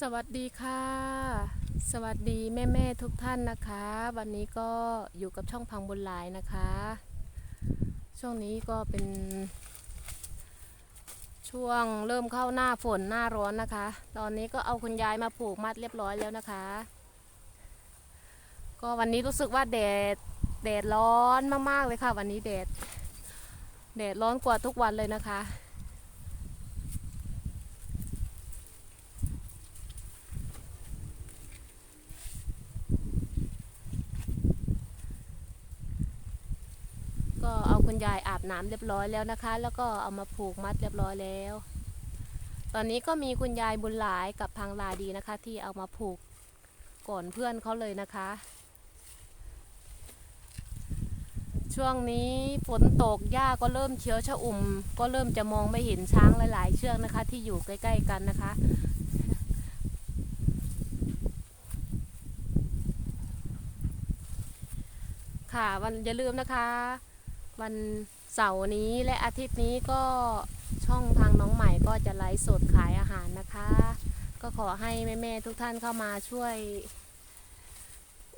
สวัสดีค่ะ สวัสดีแม่แม่ๆทุกท่านนะคะ วันนี้ก็อยู่กับช่องพังบุญหลายนะคะ ช่วงนี้ก็เป็น ช่วงเริ่มเข้าหน้าฝนหน้าร้อนนะคะ ตอนนี้ก็เอาคุณยายมาผูกมัดเรียบร้อยแล้วนะคะ ก็วันนี้รู้สึกว่าแดดแดดร้อนมากๆเลยค่ะ วันนี้แดดแดดร้อนกว่าทุกวันเลยนะคะ ก็เอาคุณ ยายอาบน้ำเรียบร้อยแล้วนะคะ แล้วก็เอามาผูกมัดเรียบร้อยแล้ว ตอนนี้ก็มีคุณยายบุญหลายกับพังลาดีนะคะ ที่เอามาผูกก่อนเพื่อนเขาเลยนะคะ ช่วงนี้ฝนตกหญ้าก็เริ่มเขียวชะอุ่ม ก็เริ่มจะมองไม่เห็นช้างหลาย ๆ เชือกนะคะ ที่อยู่ใกล้ ๆ กันนะคะค่ะวันอย่าลืมนะคะ วันเสาร์นี้และอาทิตย์นี้ก็ช่องทางน้องใหม่ก็จะไลฟ์สดขายอาหารนะคะ ก็ขอให้แม่ๆทุกท่านเข้ามาช่วย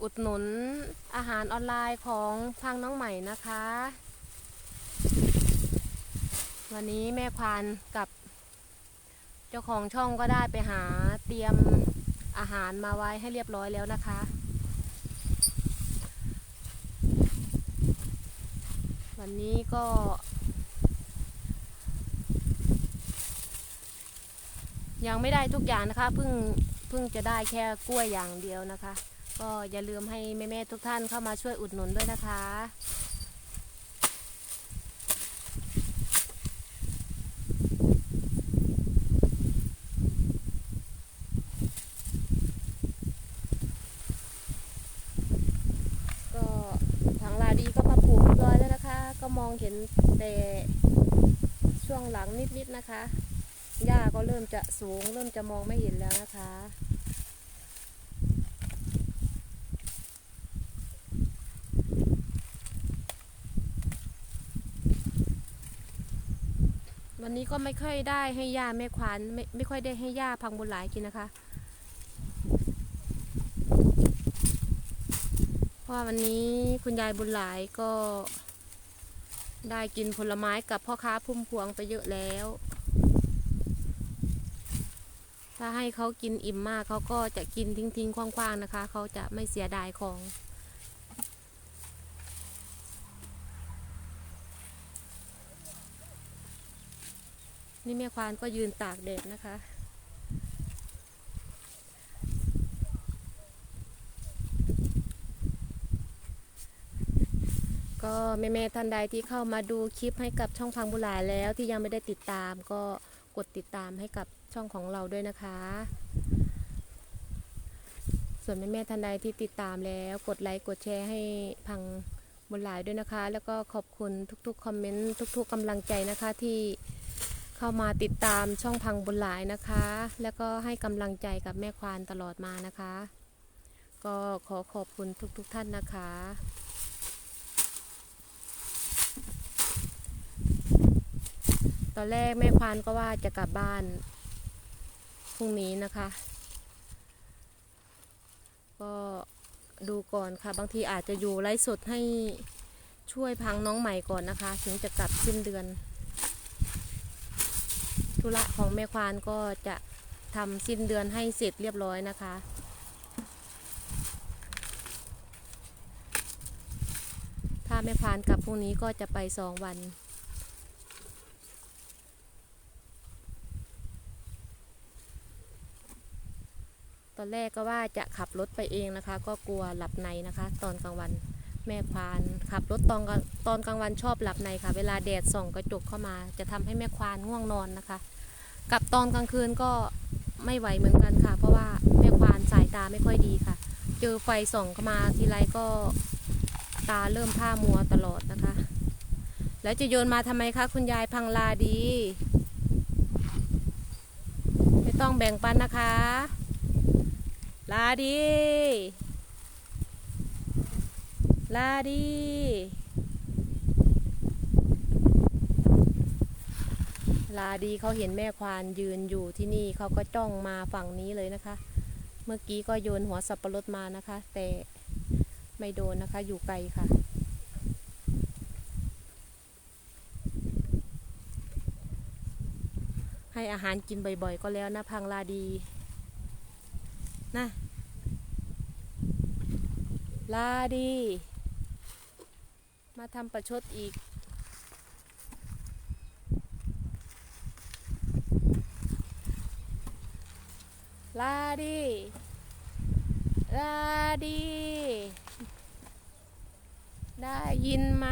อุดหนุนอาหารออนไลน์ของทางน้องใหม่นะคะ วันนี้แม่ควานกับเจ้าของช่องก็ได้ไปหาเตรียมอาหารมาไว้ให้เรียบร้อยแล้วนะคะ วันนี้ก็ ยังไม่ได้ทุกอย่างนะคะเพิ่งเพิ่งจะได้แค่กล้วยอย่างเดียวนะคะ ก็อย่าลืมให้แม่ๆทุกท่านเข้ามาช่วยอุดหนุนด้วยนะคะ ก็ทางลาดีก็มาปลูกเรียบร้อยแล้วนะคะ ก็มองเห็นแต่ช่วงหลังนิดๆนะคะ หญ้าก็เริ่มจะสูง เริ่มจะมองไม่เห็นแล้วนะคะ วันนี้ก็ไม่ค่อยได้ให้ย่าแม่ควานไม่ไม่ค่อยได้ให้ย่าพังบุญหลายกินนะคะเพราะวันนี้คุณยายบุญหลายก็ ได้กินผลไม้กับพ่อค้าพุ่มพวงไปเยอะแล้ว ถ้าให้เขากินอิ่มมากเขาก็จะกินทิ้งทิ้งๆคว้างๆนะคะ เขาจะไม่เสียดายของนี่แม่ควานก็ยืนตากแดดนะคะ ก็แม่ๆท่านใดที่เข้ามาดูคลิปให้กับช่องพังบุหลาแล้วที่ยังไม่ได้ติดตามก็กดติดตามให้กับช่องของเราด้วยนะคะ ส่วนแม่ๆท่านใดที่ติดตามแล้วกดไลค์กดแชร์ให้พังบุญหลายด้วยนะคะ แล้วก็ขอบคุณทุกๆคอมเมนต์ทุก ๆกำลังใจนะคะที่เข้ามาติดตามช่องพังบุญหลายนะคะ แล้วก็ให้กำลังใจกับแม่ควานตลอดมานะคะ ก็ขอขอบคุณทุกๆท่านนะคะ ตอนแรกแม่ควานก็ว่าจะกลับบ้านพรุ่งนี้นะคะ ก็ดูก่อนค่ะ บางทีอาจจะอยู่ไลฟ์สดให้ช่วยพังน้องใหม่ก่อนนะคะ ถึงจะกลับสิ้นเดือน ธุระของแม่ควานก็จะทำสิ้นเดือนให้เสร็จเรียบร้อยนะคะถ้าแม่ควานกลับพรุ่งนี้ก็จะไปสองวัน ตอนแรกก็ว่าจะขับรถไปเองนะคะ ก็กลัวหลับในนะคะ ตอนกลางวันแม่ควานขับรถตอนตอนกลางวันชอบหลับในค่ะ เวลาแดดส่องกระจกเข้ามา จะทำให้แม่ควานง่วงนอนนะคะกับตอนกลางคืนก็ไม่ไหวเหมือนกันค่ะ เพราะว่าแม่ควานสายตาไม่ค่อยดีค่ะ เจอไฟส่องเข้ามาทีไรก็ตาเริ่มผ้ามัวตลอดนะคะ แล้วจะโยนมาทำไมคะคุณยายพังลาดี ไม่ต้องแบ่งปันนะคะ ลาดี ลาดี ลาดีเขาเห็นแม่ควานยืนอยู่ที่นี่เขาก็จ้องมาฝั่งนี้เลยนะคะ เมื่อกี้ก็โยนหัวสับปะรดมานะคะ แต่ไม่โดนนะคะอยู่ไกลค่ะให้อาหารกินบ่อยๆ ก็แล้วนะพังลาดี นะลาดี มาทำประชดอีก ลาดี ลาดี ได้ยินไหม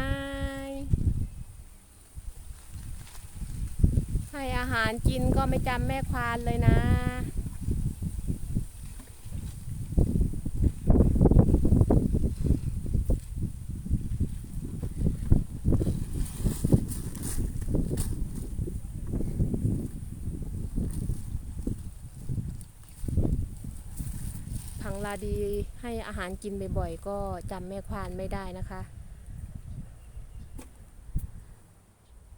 ให้อาหารกินก็ไม่จำแม่ควานเลยนะ พั งลาดีให้อาหารกินบ่อยๆ ก็จำแม่ควานไม่ได้นะคะ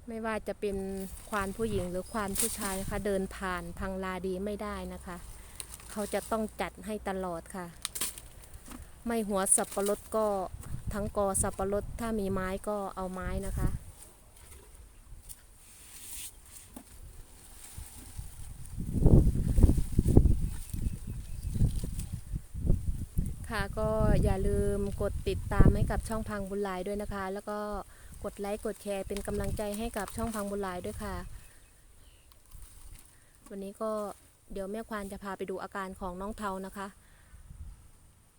ไม่ว่าจะเป็นควานผู้หญิงหรือควานผู้ชายนะคะ เดินผ่านพังลาดีไม่ได้นะคะ เขาจะต้องจัดให้ตลอดค่ะ ไม่หัวสับปะรดก็ทั้งกอสับปะรดถ้ามีไม้ก็เอาไม้นะคะ ก็อย่าลืมกดติดตามให้กับช่องพังบุญลายด้วยนะคะ แล้วก็กดไลค์กดแชร์เป็นกำลังใจให้กับช่องพังบุญลายด้วยค่ะ วันนี้ก็เดี๋ยวแม่ควานจะพาไปดูอาการของน้องเทานะคะ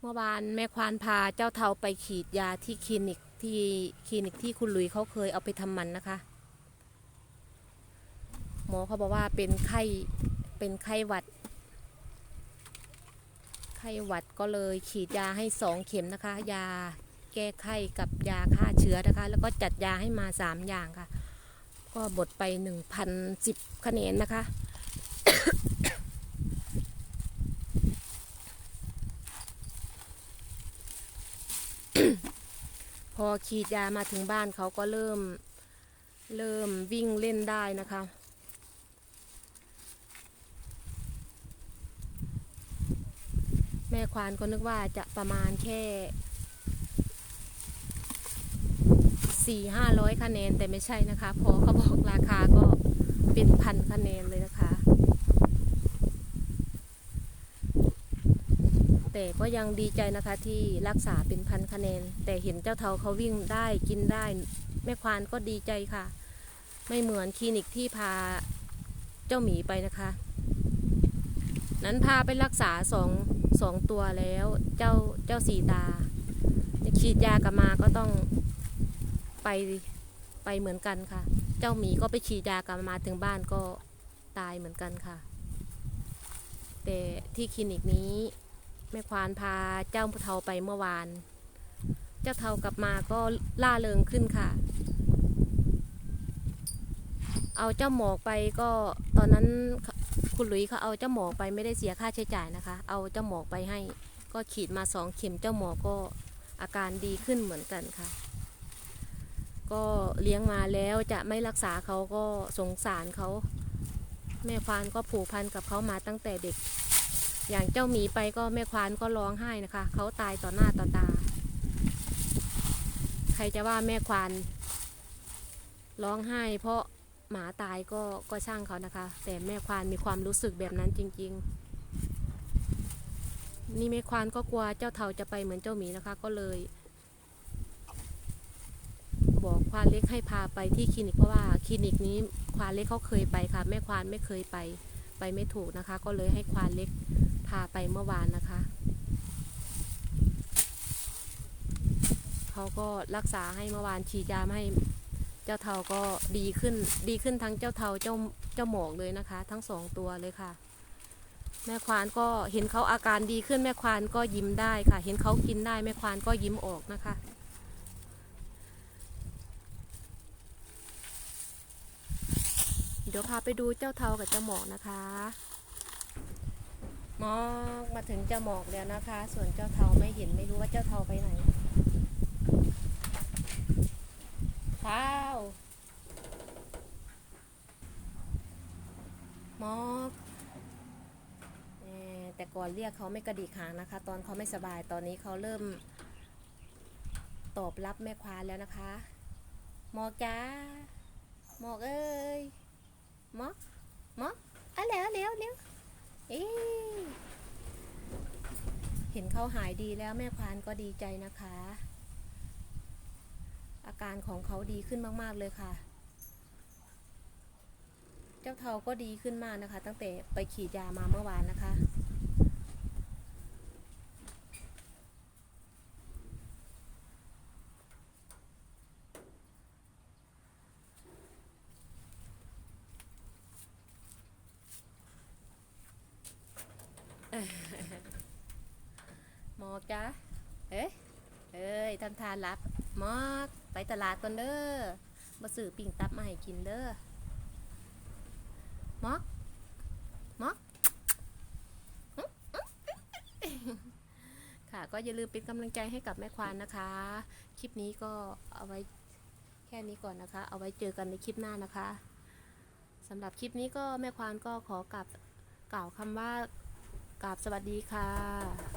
เมื่อวานแม่ควานพาเจ้าเทาไปฉีดยาที่คลินิกที่คลินิกที่คุณลุยเขาเคยเอาไปทำมันนะคะ หมอเขาบอกว่าเป็นไข้เป็นไข้หวัด ข้หวัดก็เลยฉีดยาให้สองเข็มนะคะ ยาแก้ไข้กับยาฆ่าเชื้อนะคะ แล้วก็จัดยาให้มาสามอย่างค่ะ ก็บดไปหนึ่งพันสิบคะแนนนะคะพอฉีดยามาถึงบ้านเขาก็เริ่มเริ่มวิ่งเล่นได้นะคะ ม่ควานก็นึกว่าจะประมาณแค่สี่ห้าร้อยคะแนนแต่ไม่ใช่นะคะ พอเขาบอกราคาก็เป็นพันคะแนนเลยนะคะ แต่ก็ยังดีใจนะคะที่รักษาเป็นพันคะแนน แต่เห็นเจ้าเทาเขาวิ่งได้กินได้ แม่ควานก็ดีใจค่ะ ไม่เหมือนคลินิกที่พาเจ้าหมีไปนะคะ นั้นพาไปรักษาสอง สองตัวแล้วเจ้าเจ้าสีตาฉีดยากลับมาก็ต้องไปไปเหมือนกันค่ะ เจ้าหมีก็ไปฉีดยากลับมาถึงบ้านก็ตายเหมือนกันค่ะ แต่ที่คลินิกนี้แม่ควานพาเจ้าเทาไปเมื่อวาน เจ้าเทากลับมาก็ล่าเริงขึ้นค่ะ เอาเจ้าหมอกไปก็ตอนนั้นคุณหลุยเขาเอาเจ้าหมอกไปไม่ได้เสียค่าใช้จ่ายนะคะ เอาเจ้าหมอกไปให้ ก็ฉีดมาสองเข็มเจ้าหมอกก็อาการดีขึ้นเหมือนกันค่ะ ก็เลี้ยงมาแล้วจะไม่รักษาเขาก็สงสารเขาแม่ควานก็ผูกพันกับเขามาตั้งแต่เด็ก อย่างเจ้าหมีไปก็แม่ควานก็ร้องไห้นะคะ เขาตายต่อหน้าต่อตา ใครจะว่าแม่ควานร้องไห้เพราะ หมาตายก็ก็ช่างเขานะคะ แต่แม่ควานมีความรู้สึกแบบนั้นจริง ๆ นี่แม่ควานก็กลัวเจ้าเทาจะไปเหมือนเจ้าหมีนะคะ ก็เลย บอกควานเล็กให้พาไปที่คลินิกเพราะว่าคลินิกนี้ควานเล็กเขาเคยไปค่ะ แม่ควานไม่เคยไป ไปไม่ถูกนะคะ ก็เลยให้ควานเล็กพาไปเมื่อวานนะคะเขาก็รักษาให้เมื่อวานฉีดยามาให้ เจ้าเทาก็ดีขึ้น ดีขึ้นทั้งเจ้าเทาเจ้าเจ้าหมอกเลยนะคะ ทั้งสองตัวเลยค่ะ แม่ควานก็เห็นเขาอาการดีขึ้นแม่ควานก็ยิ้มได้ค่ะ เห็นเขากินได้แม่ควานก็ยิ้มออกนะคะเดี๋ยวพาไปดูเจ้าเทากับเจ้าหมอกนะคะหมอกมาถึงเจ้าหมอกแล้วนะคะ ส่วนเจ้าเทาไม่เห็นไม่รู้ว่าเจ้าเทาไปไหน เท้ามอกเอ่อแต่ก่อนเรียกเขาไม่กระดิกหางนะคะ ตอนเขาไม่สบายตอนนี้เขาเริ่ม ตอบรับแม่ควานแล้วนะคะหมอกจ้าหมอกเอ้ยหมอกหมอกอะเร็วเร็วเร็วเอ๊เห็นเขาหายดีแล้วแม่ควานก็ดีใจนะคะ อาการของเขาดีขึ้นมาก ๆ เลยค่ะ เจ้าเทาก็ดีขึ้นมากนะคะ ตั้งแต่ไปขีดยามาเมื่อวานนะคะหมอกจ้ะเอ๊ะเอ้ยทำทานรับหมอก ไปตลาดก่อนเด้อมาซื้อปิ่งตับมาให้กินเด้อหมอกหมอกค่ะ ก็อย่าลืมเป็นกำลังใจให้กับแม่ควานนะคะ คลิปนี้ก็เอาไว้แค่นี้ก่อนนะคะ เอาไว้เจอกันในคลิปหน้านะคะสำหรับคลิปนี้ก็แม่ควานก็ขอกลับกล่าวคำว่ากราบสวัสดีค่ะ